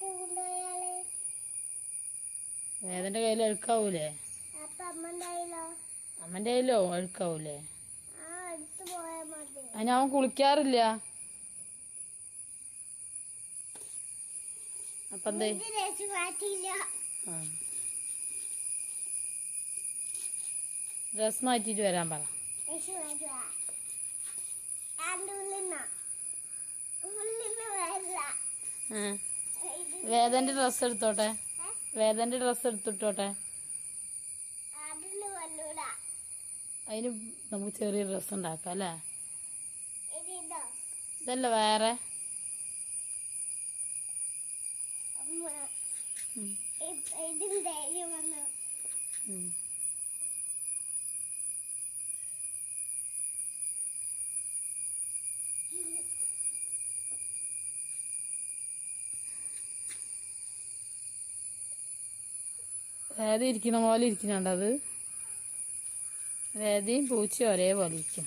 കൊണ്ടുപോയാൾ വേദന്റെ കയ്യിൽ അഴുക്കാവൂലേ? അപ്പൊ അമ്മന്റെ കയ്യിലോ? എഴുക്കാവൂലേ അഴുക്കാവൂലേ? അതിന് അവൻ കുളിക്കാറില്ല. അപ്പൊ എന്തേ? ഡ്രസ് മാറ്റിട്ട് വരാൻ പറ. വേദന്റെ ഡ്രസ് എടുത്തോട്ടെ? വേദന്റെ ഡ്രസ് എടുത്തിട്ടോട്ടെ? അതിന് നമുക്ക് ചെറിയ ഡ്രസ് ഉണ്ടാക്കാം അല്ലേ? ഇത് ഇതല്ല വേറെ. ഇതിന്റെ വേദ ഇരിക്കുന്ന പോലെ ഇരിക്കുന്നുണ്ടത് വേദയും പൂച്ചയും ഒരേപോലെ ഇരിക്കും.